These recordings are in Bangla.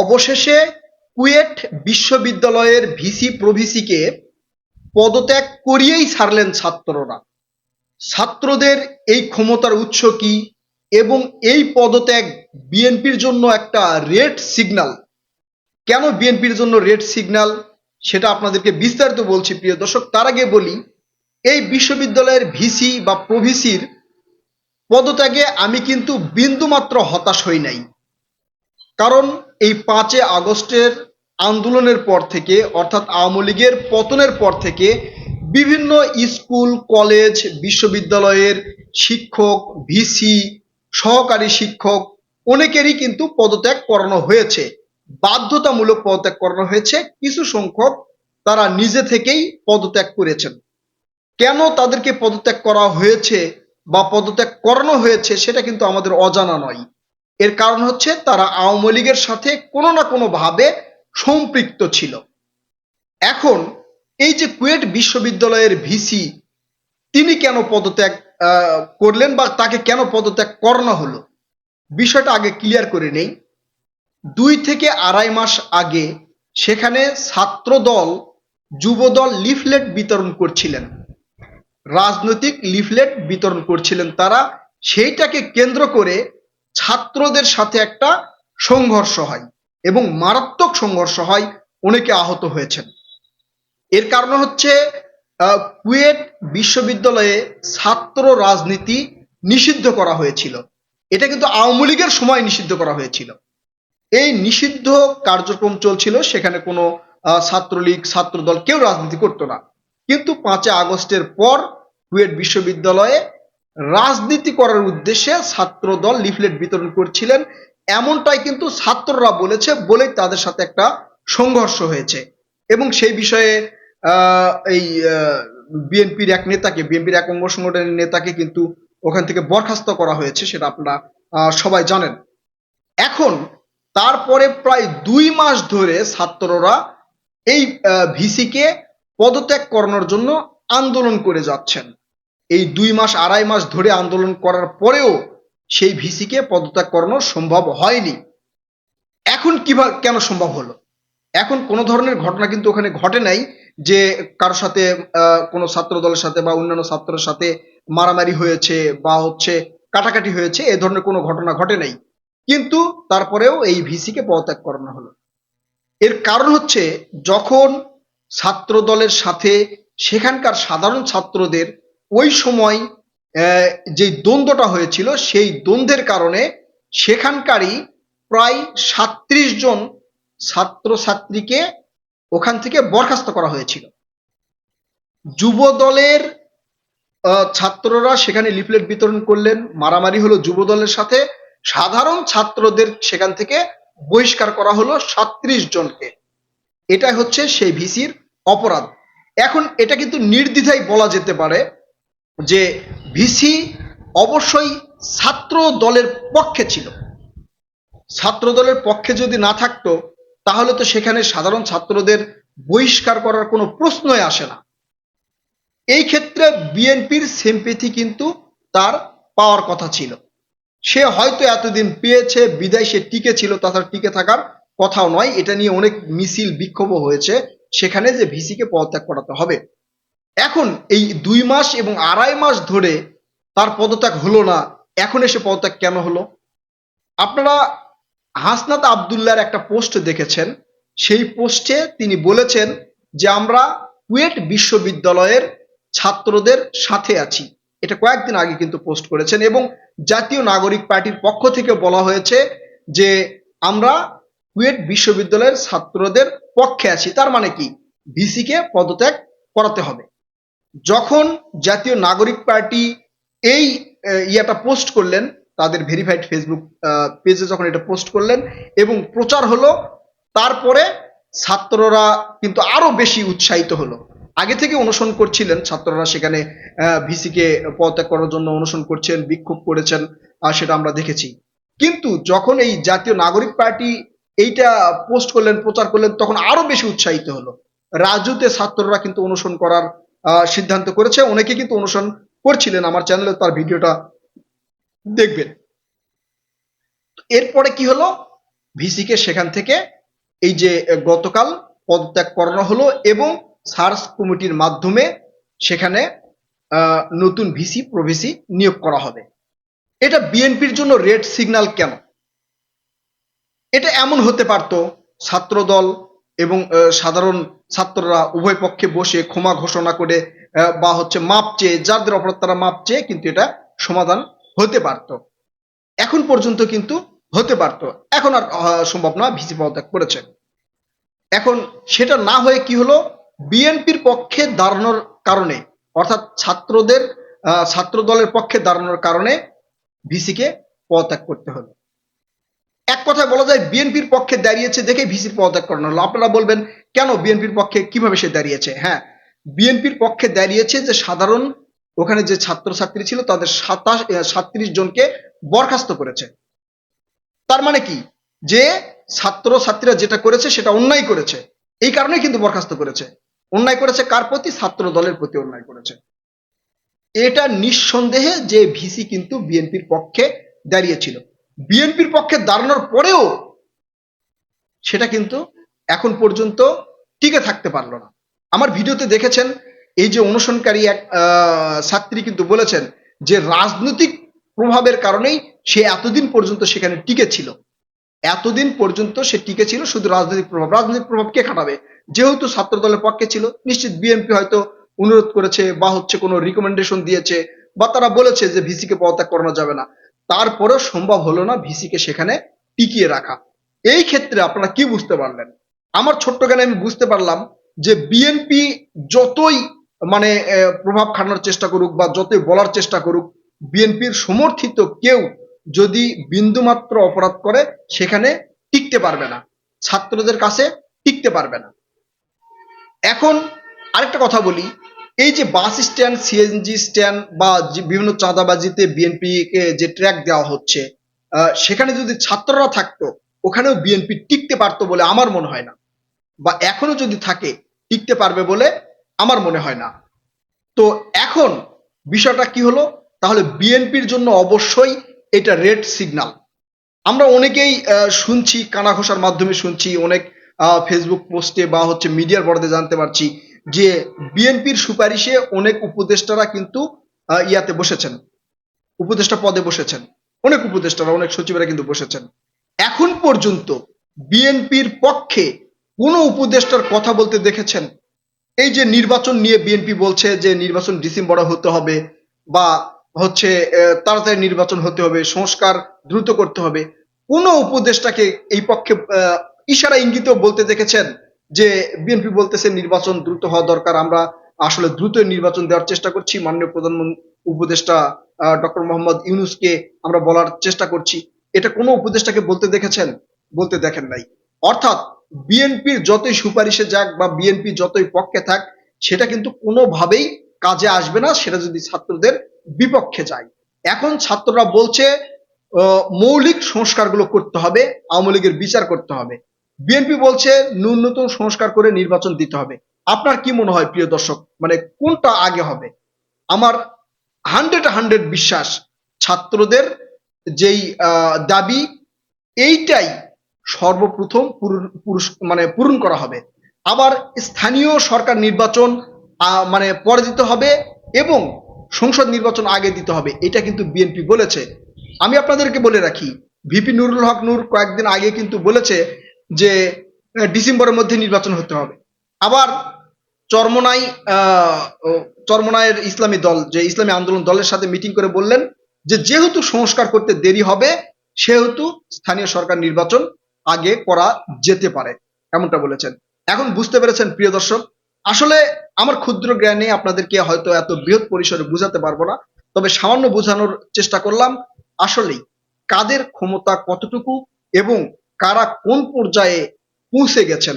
অবশেষে কুয়েট বিশ্ববিদ্যালয়ের ভিসি প্রভিসিকে পদত্যাগ করিয়েই ছাড়লেন ছাত্ররা। ছাত্রদের এই ক্ষমতার উৎস কি এবং এই পদত্যাগ বিএনপির জন্য একটা রেড সিগন্যাল? কেন বিএনপির জন্য রেড সিগন্যাল? সেটা আপনাদেরকে বিস্তারিত বলছি, প্রিয় দর্শক। তার আগে বলি, এই বিশ্ববিদ্যালয়ের ভিসি বা প্রভিসির পদত্যাগে আমি কিন্তু বিন্দুমাত্র হতাশ হই নাই। কারণ এই পাঁচে আগস্টের আন্দোলনের পর থেকে, অর্থাৎ আওয়ামী লীগের পতনের পর থেকে বিভিন্ন স্কুল, কলেজ, বিশ্ববিদ্যালয়ের শিক্ষক, ভিসি, সহকারী শিক্ষক অনেকেরই কিন্তু পদত্যাগ করানো হয়েছে। বাধ্যতামূলক পদত্যাগ করানো হয়েছে। কিছু সংখ্যক তারা নিজে থেকেই পদত্যাগ করেছেন। কেন তাদেরকে পদত্যাগ করা হয়েছে বা পদত্যাগ করানো হয়েছে সেটা কিন্তু আমাদের অজানা নয়। এর কারণ হচ্ছে তারা আওয়ামী লীগের সাথে কোনো না কোনো ভাবে সম্পৃক্ত ছিল। এখন এই যে কুয়েট বিশ্ববিদ্যালয়ের ভিসি, তিনি কেন পদত্যাগ করলেন বা তাকে কেন পদত্যাগ করানো হলো, বিষয়টা আগে ক্লিয়ার করে নেই। দুই থেকে আড়াই মাস আগে সেখানে ছাত্রদল, যুবদল লিফলেট বিতরণ করছিলেন। রাজনৈতিক লিফলেট বিতরণ করছিলেন তারা। সেইটাকে কেন্দ্র করে ছাত্রদের সাথে একটা সংঘর্ষ হয় এবং মারাত্মক সংঘর্ষ হয় অনেকে আহত হয়েছেন। এর কারণ হচ্ছে কুয়েট বিশ্ববিদ্যালয়ে ছাত্র রাজনীতি নিষিদ্ধ করা হয়েছিল। এটা কিন্তু আওয়ামী লীগের সময় নিষিদ্ধ করা হয়েছিল। এই নিষিদ্ধ কার্যক্রম চলছিল, সেখানে কোনো ছাত্রলীগ, ছাত্রদল কেউ রাজনীতি করতো না। কিন্তু পাঁচে আগস্টের পর কুয়েট বিশ্ববিদ্যালয়ে রাজনীতি করার উদ্দেশ্যে ছাত্রদল লিফলেট বিতরণ করছিলেন। এমনটাই কিন্তু ছাত্ররা বলেছে বলেই তাদের সাথে একটা সংঘর্ষ হয়েছে। এবং সেই বিষয়ে এই বিএনপির এক নেতাকে, বিএনপির এক অঙ্গ সংগঠনের নেতাকে কিন্তু ওখান থেকে বরখাস্ত করা হয়েছে সেটা আপনারা সবাই জানেন। এখন তারপরে প্রায় দুই মাস ধরে ছাত্ররা এই ভিসিকে পদত্যাগ করানোর জন্য আন্দোলন করে যাচ্ছেন। এই দুই মাস, আড়াই মাস ধরে আন্দোলন করার পরেও সেই ভিসিকে পদত্যাগ করানো সম্ভব হয়নি। এখন কীভাবে, কেন সম্ভব হলো? এখন কোনো ধরনের ঘটনা কিন্তু ওখানে ঘটে নাই যে কারোর সাথে কোনো ছাত্র দলের সাথে বা অন্যান্য ছাত্রের সাথে মারামারি হয়েছে বা হচ্ছে কাটাকাটি হয়েছে, এ ধরনের কোনো ঘটনা ঘটে নাই। কিন্তু তারপরেও এই ভিসিকে পদত্যাগ করানো হলো। এর কারণ হচ্ছে যখন ছাত্র দলের সাথে সেখানকার সাধারণ ছাত্রদের ওই সময় যে দ্বন্দ্বটা হয়েছিল, সেই দ্বন্দ্বের কারণে সেখানকারই প্রায় সাত্রিশ জন ছাত্রছাত্রীকে ওখান থেকে বরখাস্ত করা হয়েছিল। যুব দলের ছাত্ররা সেখানে লিফলেট বিতরণ করলেন, মারামারি হলো যুব দলের সাথে। সাধারণ ছাত্রদের সেখান থেকে বহিষ্কার করা হলো সাত্রিশ জনকে। এটাই হচ্ছে সেই ভিসির অপরাধ। এখন এটা কিন্তু নির্দ্বিধায় বলা যেতে পারে যে ভিসি অবশ্যই ছাত্র দলের পক্ষে ছিল। ছাত্র দলের পক্ষে যদি না থাকতো, তাহলে তো সেখানে সাধারণ ছাত্রদের বহিষ্কার করার কোনো প্রশ্নই আসে না। এই ক্ষেত্রে বিএনপির সিম্পেথি কিন্তু তার পাওয়ার কথা ছিল। সে হয়তো এতদিন পেয়েছে, বিদায় সে টিকে ছিল, তাছাড়া টিকে থাকার কথাও নয়। এটা নিয়ে অনেক মিছিল, বিক্ষোভও হয়েছে। সেখানে যে ভিসিকে পদত্যাগ করাতে হবে এখন এই দুই মাস এবং আড়াই মাস ধরে তার পদত্যাগ হলো না। এখন এসে পদত্যাগ কেন হলো? আপনারা হাসনাত আবদুল্লাহর একটা পোস্ট দেখেছেন। সেই পোস্টে তিনি বলেছেন যে, আমরা কুয়েট বিশ্ববিদ্যালয়ের ছাত্রদের সাথে আছি। এটা কয়েকদিন আগে কিন্তু পোস্ট করেছেন এবং জাতীয় নাগরিক পার্টির পক্ষ থেকে বলা হয়েছে যে, আমরা কুয়েট বিশ্ববিদ্যালয়ের ছাত্রদের পক্ষে আছি। তার মানে কি? ভিসিকে পদত্যাগ করাতে হবে। যখন জাতীয় নাগরিক পার্টি এই ইয়েটা পোস্ট করলেন, তাদের ভেরিফাইড ফেসবুক পেজে যখন এটা পোস্ট করলেন, এবং প্রচার হলো, তারপরে ছাত্ররা কিন্তু আরও বেশি উৎসাহিত হলো। আগে থেকে অনুসরণ করছিলেন ছাত্ররা সেখানে ভিসিকে পদত্যাগ করার জন্য অনুসরণ করছেন, বিক্ষোভ করেছেন আর সেটা আমরা দেখেছি। কিন্তু যখন এই জাতীয় নাগরিক পার্টি এইটা পোস্ট করলেন, প্রচার করলেন, তখন আরও বেশি উৎসাহিত হলো। রাজুতে ছাত্ররা কিন্তু অনুসরণ করার সিদ্ধান্ত করেছে। অনেকে কিন্তু অনুসরণ করছিলেন আমার চ্যানেলে তার ভিডিওটা দেখবেন। এরপরে কি হলো? ভিসিকে সেখান থেকে এই যে গতকাল পদত্যাগ করানো হলো এবং সার্চ কমিটির মাধ্যমে সেখানে নতুন ভিসি প্রভিসি নিয়োগ করা হবে। এটা বিএনপির জন্য রেড সিগন্যাল কেন? এটা এমন হতে পারতো, ছাত্রদল এবং সাধারণ ছাত্ররা উভয় পক্ষে বসে ক্ষমা ঘোষণা করে বা হচ্ছে মাপ চেয়ে, যাদের অপরাধ তারা মাপ চেয়ে কিন্তু এটা সমাধান হতে পারত। এখন পর্যন্ত কিন্তু হতে পারত। এখন আর সম্ভব না, ভিসি পদত্যাগ করেছে। এখন সেটা না হয়ে কি হলো? বিএনপির পক্ষে দাঁড়ানোর কারণে, অর্থাৎ ছাত্রদের ছাত্র দলের পক্ষে দাঁড়ানোর কারণে ভিসিকে পদত্যাগ করতে হলো। এক কথায় বলা যায়, বিএনপির পক্ষে দাঁড়িয়েছে দেখে ভিসির পদত্যাগ করানো হলো। আপনারা বলবেন, কেন বিএনপির পক্ষে কীভাবে সে দাঁড়িয়েছে? হ্যাঁ বিএনপির পক্ষে দাঁড়িয়েছে যে সাধারণ ওখানে যে ছাত্রছাত্রী ছিল তাদের সাতাশ সাতত্রিশ জনকে বরখাস্ত করেছে। তার মানে কি? যে ছাত্র ছাত্রীরা যেটা করেছে সেটা অন্যায় করেছে। এই কারণে কিন্তু বরখাস্ত করেছে। অন্যায় করেছে কার প্রতি? ছাত্র দলের প্রতি অন্যায় করেছে। এটা নিঃসন্দেহে যে ভিসি কিন্তু বিএনপির পক্ষে দাঁড়িয়েছিল। বিএনপির পক্ষে দাঁড়ানোর পরেও সেটা কিন্তু এখন পর্যন্ত টিকে থাকতে পারল না। আমার ভিডিওতে দেখেছেন, এই যে অনুসরণকারী এক ছাত্রী কিন্তু বলেছেন যে রাজনৈতিক প্রভাবের কারণেই সে এতদিন পর্যন্ত সেখানে টিকে ছিল। এতদিন পর্যন্ত সে টিকে ছিল, শুধু রাজনৈতিক প্রভাব। রাজনৈতিক প্রভাব কে খাটাবে? যেহেতু ছাত্র দলের পক্ষে ছিল, নিশ্চিত বিএনপি হয়তো অনুরোধ করেছে বা হচ্ছে কোনো রিকমেন্ডেশন দিয়েছে বা তারা বলেছে যে ভিসিকে পদত্যাগ করানো যাবে না। তারপরেও সম্ভব হলো না ভিসিকে সেখানে টিকিয়ে রাখা। এই ক্ষেত্রে আপনারা কি বুঝতে পারলেন? আমার ছোট্ট জ্ঞানে আমি বুঝতে পারলাম যে বিএনপি যতই মানে প্রভাব খাটানোর চেষ্টা করুক বা যতই বলার চেষ্টা করুক বিএনপির সমর্থিত কেউ যদি বিন্দুমাত্র অপরাধ করে, সেখানে টিকতে পারবে না। ছাত্রদের কাছে টিকতে পারবে না। এখন আরেকটা কথা বলি। এই যে বাস স্ট্যান্ড সিএনজি স্ট্যান্ড বা বিভিন্ন চাঁদাবাজিতে বিএনপি কে যে ট্র্যাক দেওয়া হচ্ছে সেখানে যদি ছাত্ররা থাকতো, ওখানেও বিএনপি টিকতে পারতো বলে আমার মনে হয় না। বা এখনও যদি থাকে, টিকতে পারবে বলে আমার মনে হয় না। তো এখন বিষয়টা কি হলো? তাহলে বিএনপির জন্য অবশ্যই এটা রেড সিগন্যাল আমরা অনেকেই শুনছি, কানাঘোষার মাধ্যমে শুনছি, অনেক ফেসবুক পোস্টে বা হচ্ছে মিডিয়ার বর্ডে জানতে পারছি যে বিএনপির সুপারিশে অনেক উপদেষ্টারা কিন্তু ইয়াতে বসেছেন। উপদেষ্টা পদে বসেছেন। অনেক উপদেষ্টারা, অনেক সচিবরা কিন্তু বসেছেন। এখন পর্যন্ত বিএনপির পক্ষে কোনো উপদেষ্টার কথা বলতে দেখেছেন? এই যে নির্বাচন নিয়ে বিএনপি বলছে যে নির্বাচন ডিসেম্বরে হতে হবে বা হচ্ছে তাড়াতাড়ি নির্বাচন হতে হবে, সংস্কার দ্রুত করতে হবে, কোন উপদেষ্টাকে এই পক্ষে ইশারা, ইঙ্গিতেও বলতে দেখেছেন? যে বিএনপি বলতেছে নির্বাচন দ্রুত হওয়া দরকার, আমরা আসলে দ্রুত নির্বাচন দেওয়ার চেষ্টা করছি। মাননীয় প্রধানমন্ত্রী উপদেষ্টা ডক্টর মোহাম্মদ ইউনুসকে আমরা বলার চেষ্টা করছি। এটা কোনো উপদেষ্টাকে বলতে দেখেছেন? বলতে দেখেন নাই। অর্থাৎ বিএনপির যতই সুপারিশে যাক বা বিএনপি যতই পক্ষে থাক, সেটা কিন্তু কোনোভাবেই কাজে আসবে না, সেটা যদি ছাত্রদের বিপক্ষে যায়। এখন ছাত্ররা বলছে মৌলিক সংস্কারগুলো করতে হবে, আওয়ামী লীগের বিচার করতে হবে। বিএনপি বলছে ন্যূনতম সংস্কার করে নির্বাচন দিতে হবে। আপনার কি মনে হয় প্রিয় দর্শক? মানে কোনটা আগে হবে? আমার হান্ড্রেড হান্ড্রেড বিশ্বাস ছাত্রদের যেই দাবি, এইটাই সর্বপ্রথম পুরুষ- মানে পূরণ করা হবে। আবার স্থানীয় সরকার নির্বাচন মানে পরে দিতে হবে এবং সংসদ নির্বাচন আগে দিতে হবে। এটা কিন্তু বিএনপি বলেছে। আমি আপনাদেরকে বলে রাখি ভিপি নুরুল হক নূর কয়েকদিন আগে কিন্তু বলেছে যে ডিসেম্বরের মধ্যে নির্বাচন হতে হবে। আবার চরমনাই ও, ইসলামী দল যে ইসলামী আন্দোলন দলের সাথে মিটিং করে বললেন যে যেহেতু সংস্কার করতে দেরি হবে সেহেতু স্থানীয় সরকার নির্বাচন আগে করা যেতে পারে এমনটা বলেছেন। এখন বুঝতে পেরেছেন প্রিয় দর্শক আসলে আমার ক্ষুদ্র জ্ঞানে আপনাদেরকে হয়তো এত বৃহৎ পরিসরে বোঝাতে পারব না তবে সামান্য বোঝানোর চেষ্টা করলাম আসলেই কাদের ক্ষমতা কতটুকু এবং কারা কোন পর্যায়ে পৌঁছে গেছেন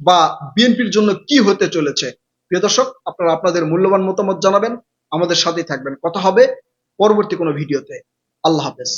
বা বিএনপির জন্য কি হতে চলেছে? প্রিয় দর্শক, আপনারা আপনাদের মূল্যবান মতামত জানাবেন, আমাদের সাথেই থাকবেন। কথা হবে পরবর্তী কোনো ভিডিওতে। আল্লাহ হাফেজ।